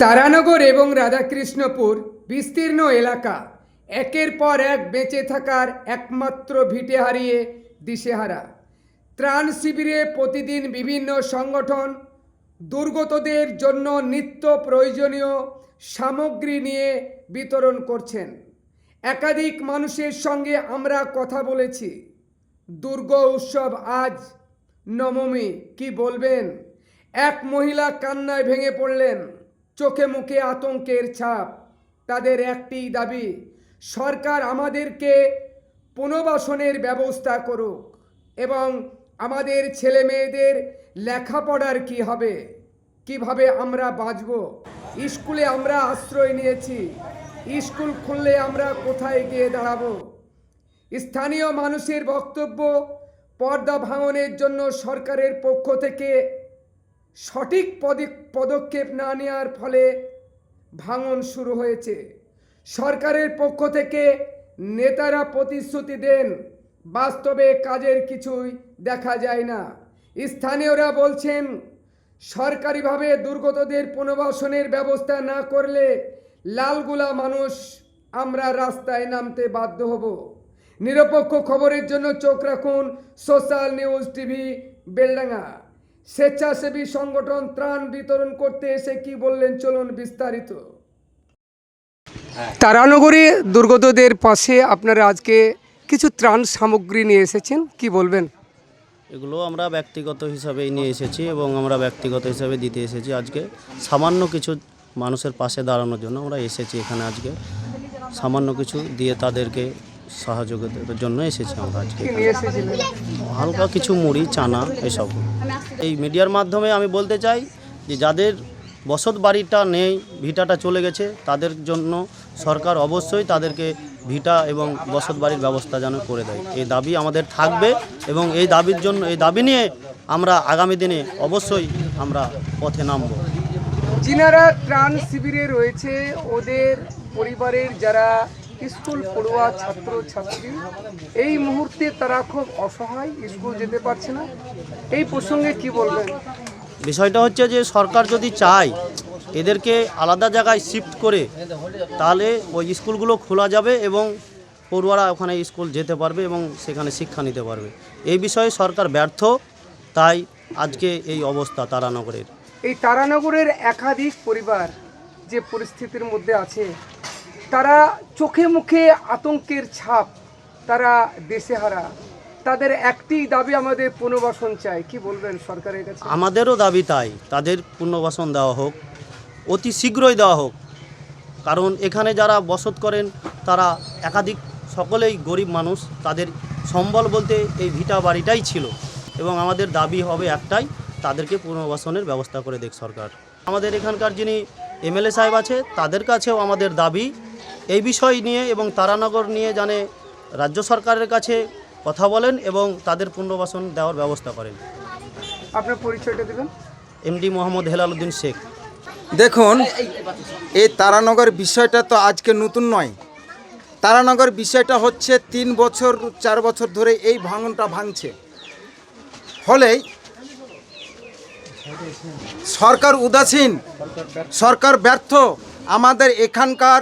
তারানগর এবং রাধাকৃষ্ণপুর বিস্তীর্ণ এলাকা, একের পর এক বেঁচে থাকার একমাত্র ভিটে হারিয়ে দিশেহারা। ত্রাণ শিবিরে প্রতিদিন বিভিন্ন সংগঠন দুর্গতদের জন্য নিত্য প্রয়োজনীয় সামগ্রী নিয়ে বিতরণ করছেন। একাধিক মানুষের সঙ্গে আমরা কথা বলেছি। দুর্গ উৎসব আজ নবমী, কি বলবেন? এক মহিলা কান্নায় ভেঙে পড়লেন। চোখে মুখে আতঙ্কের ছাপ। তাদের একটি দাবি, সরকার আমাদেরকে পুনর্বাসনের ব্যবস্থা করুক এবং আমাদের ছেলে মেয়েদের লেখাপড়ার কি হবে, কীভাবে আমরা বাঁচব, স্কুলে আমরা আশ্রয় নিয়েছি, স্কুল খুললে আমরা কোথায় গিয়ে দাঁড়াবো। স্থানীয় মানুষের বক্তব্য পর্দা ভাঙনের জন্য সরকারের পক্ষ থেকে সঠিক পদে- পদক্ষেপ না নেওয়ার ফলে ভাঙন শুরু হয়েছে। সরকারের পক্ষ থেকে নেতারা প্রতিশ্রুতি দেন, বাস্তবে কাজের কিছুই দেখা যায় না। স্থানীয়রা বলছেন, সরকারিভাবে দুর্গতদের পুনর্বাসনের ব্যবস্থা না করলে লালগুলা মানুষ, আমরা রাস্তায় নামতে বাধ্য হব। নিরপেক্ষ খবরের জন্য চোখ রাখুন সোশ্যাল নিউজ টিভি, বেলডাঙ্গা। স্বেচ্ছাসেবী সংগঠন ত্রাণ বিতরণ করতে এসে কি বললেন? চলুন বিস্তারিত। তারানগরে দুর্গতদের পাশে আপনারা আজকে কিছু ত্রাণ সামগ্রী নিয়ে এসেছেন কি বলবেন? এগুলো আমরা ব্যক্তিগত হিসাবেই নিয়ে এসেছি এবং আমরা ব্যক্তিগত হিসাবে দিতে এসেছি আজকে। সামান্য কিছু মানুষের পাশে দাঁড়ানোর জন্য আমরা এসেছি এখানে আজকে। সামান্য কিছু দিয়ে তাদেরকে সহযোগিতার জন্য এসেছি আমরা আজকে। হালকা কিছু মুড়ি চানা এসব। এই মিডিয়ার মাধ্যমে আমি বলতে চাই যে যাদের বসত বাড়িটা নেই ভিটাটা চলে গেছে তাদের জন্য সরকার অবশ্যই তাদেরকে ভিটা এবং বসত বাড়ির ব্যবস্থা যেন করে দেয়। এই দাবি আমাদের থাকবে এবং এই দাবির জন্য এই দাবি নিয়ে আমরা আগামী দিনে অবশ্যই আমরা পথে নামব। যিনারা ত্রাণ শিবিরে রয়েছে ওদের পরিবারের যারা স্কুল পড়ুয়া ছাত্র ছাত্রী এই মুহূর্তে তারা খুব অসহায় স্কুল যেতে পারছে না। এই প্রসঙ্গে কি বলবেন? বিষয়টা হচ্ছে যে সরকার যদি চায় এদেরকে আলাদা জায়গায় শিফট করে তাহলে ওই স্কুলগুলো খোলা যাবে এবং পড়ুয়ারা ওখানে স্কুল যেতে পারবে এবং সেখানে শিক্ষা নিতে পারবে। এই বিষয়ে সরকার ব্যর্থ তাই আজকে এই অবস্থা তারানগরের। এই তারানগরের একাধিক পরিবার যে পরিস্থিতির মধ্যে আছে তারা চোখে মুখে আতঙ্কের ছাপ, তারা দেশেহারা তাদের একটি দাবি আমাদের পুনর্বাসন চাই। কি বলবেন সরকারের কাছে? আমাদেরও দাবি তাই। তাদের পুনর্বাসন দেওয়া হোক, অতি শীঘ্রই দেওয়া হোক। কারণ এখানে যারা বসত করেন, তারা একাধিক সকলেই গরিব মানুষ। তাদের সম্বল বলতে এই ভিটা বাড়িটাই ছিল। এবং আমাদের দাবি হবে একটাই, তাদেরকে পুনর্বাসনের ব্যবস্থা করে দেখ সরকার। আমাদের এখানকার যিনি এমএলএ সাহেব আছে, তাদের কাছেও আমাদের দাবি এই বিষয় নিয়ে এবং তারানগর নিয়ে জানে রাজ্য সরকারের কাছে কথা বলেন এবং তাদের পুনর্বাসন দেওয়ার ব্যবস্থা করেন। আপনার পরিচয়টা দেবেন? এমডি মোহাম্মদ হেলাল উদ্দিন শেখ। দেখুন এই তারানগর বিষয়টা তো আজকে নতুন নয়। তারানগর বিষয়টা হচ্ছে তিন বছর চার বছর ধরে এই ভাঙনটা ভাঙছে। ফলে সরকার উদাসীন সরকার ব্যর্থ। আমাদের এখানকার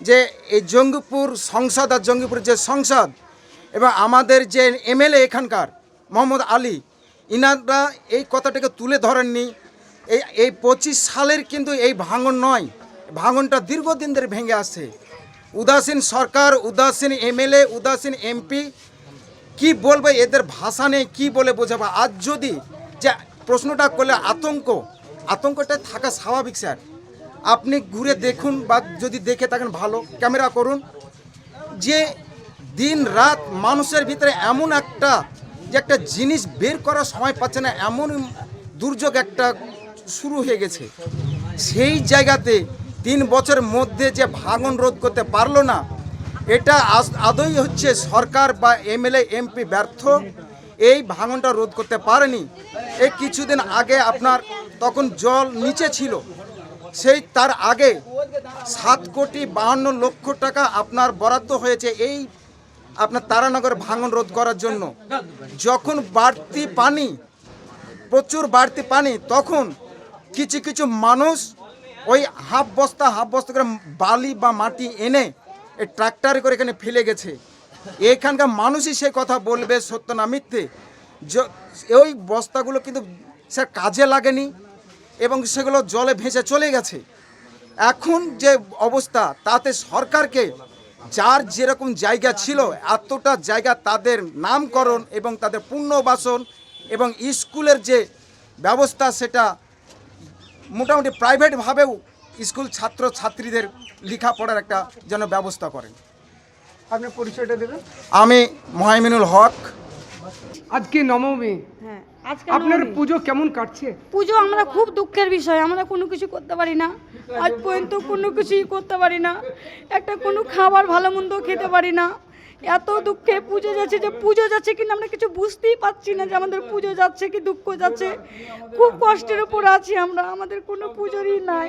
যে এই জঙ্গিপুর সংসদ আর জঙ্গিপুর যে সংসদ এবং আমাদের যে এমএলএ এখানকার মোহাম্মদ আলী, ইনারা এই কথাটাকে তুলে ধরেননি। এই এই পঁচিশ সালের কিন্তু এই ভাঙন নয়, ভাঙনটা দীর্ঘদিন ধরে ভেঙে আসছে উদাসীন সরকার, উদাসীন এমএলএ, উদাসীন এমপি, কি বলবে, এদের ভাষা নেই, কী বলে বোঝাবো? আজ যদি যে প্রশ্নটা করলে আতঙ্ক, আতঙ্কটা থাকা স্বাভাবিক, স্যার। আপনি ঘুরে দেখুন বা যদি দেখে থাকেন ভালো, ক্যামেরা করুন। যে দিন রাত মানুষের ভিতরে এমন একটা, যে একটা জিনিস বের করার সময় পাচ্ছে না, এমন দুর্যোগ একটা শুরু হয়ে গেছে। সেই জায়গাতে তিন বছরের মধ্যে যে ভাঙন রোধ করতে পারল না, এটা আদৌ হচ্ছে সরকার বা এমএলএ, এমপি ব্যর্থ? এই ভাঙনটা রোধ করতে পারেনি। এই কিছুদিন আগে আপনার তখন জল নিচে ছিল। সেই তার আগে সাত কোটি বাহান্ন লক্ষ টাকা আপনার বরাদ্দ হয়েছে এই আপনার তারানগর ভাঙন রোধ করার জন্য। যখন বাড়তি পানি, প্রচুর বাড়তি পানি, তখন কিছু কিছু মানুষ ওই হাফ বস্তা হাফ বস্তা করে বালি বা মাটি এনে এই ট্রাক্টরে করে এখানে ফেলে গেছে। এখানকার মানুষই সে কথা বলবে সত্য না মিথ্যে। ওই বস্তাগুলো কিন্তু সে কাজে লাগেনি। এবং সেগুলো জলে ভেসে চলে গেছে। এখন যে অবস্থা তাতে সরকারকে যার যেরকম জায়গা ছিল এতটা জায়গা তাদের নামকরণ এবং তাদের পুনর্বাসন এবং স্কুলের যে ব্যবস্থা সেটা মোটামুটি প্রাইভেটভাবেও স্কুল ছাত্র ছাত্রীদের লেখাপড়ার একটা যেন ব্যবস্থা করেন। আপনার পরিচয়টা দেবেন? আমি মহাইমিনুল হক। আজকে নবমী। হ্যাঁ আজকে আপনার পুজো কেমন কাটছে? পুজো আমরা খুব দুঃখের বিষয় আমরা কোনো কিছু করতে পারি না। আজ পর্যন্ত কোনো কিছুই করতে পারি না। একটা কোনো খাবার ভালো মন্দ খেতে পারি না। এত দুঃখে পুজো যাচ্ছে যে পুজো যাচ্ছে কিন্তু আমরা কিছু বুঝতেই পারছি না যে আমাদের পুজো যাচ্ছে কি দুঃখ যাচ্ছে। খুব কষ্টের উপর আছি আমরা আমাদের কোনো পুজোরই নাই।